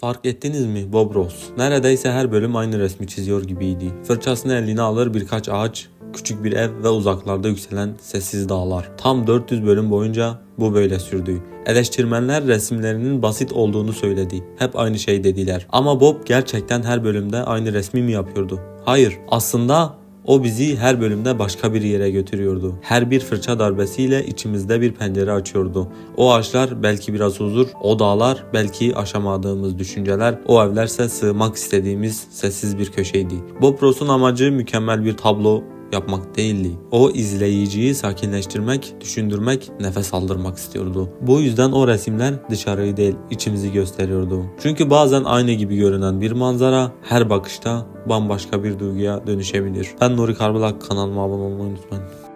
Fark ettiniz mi Bob Ross? Neredeyse her bölüm aynı resmi çiziyor gibiydi. Fırçasını eline alır birkaç ağaç, küçük bir ev ve uzaklarda yükselen sessiz dağlar. Tam 400 bölüm boyunca bu böyle sürdü. Eleştirmenler resimlerinin basit olduğunu söyledi. Hep aynı şey dediler. Ama Bob gerçekten her bölümde aynı resmi mi yapıyordu? Hayır. Aslında o bizi her bölümde başka bir yere götürüyordu. Her bir fırça darbesiyle içimizde bir pencere açıyordu. O ağaçlar belki biraz huzur, o dağlar belki aşamadığımız düşünceler, o evlerse sığmak istediğimiz sessiz bir köşeydi. Bob Ross'un amacı mükemmel bir tablo yapmak değildi. O izleyiciyi sakinleştirmek, düşündürmek, nefes aldırmak istiyordu. Bu yüzden o resimler dışarıyı değil, içimizi gösteriyordu. Çünkü bazen aynı gibi görünen bir manzara her bakışta bambaşka bir duyguya dönüşebilir. Ben Nuri Karbulak kanalıma abone olmayı unutmayın.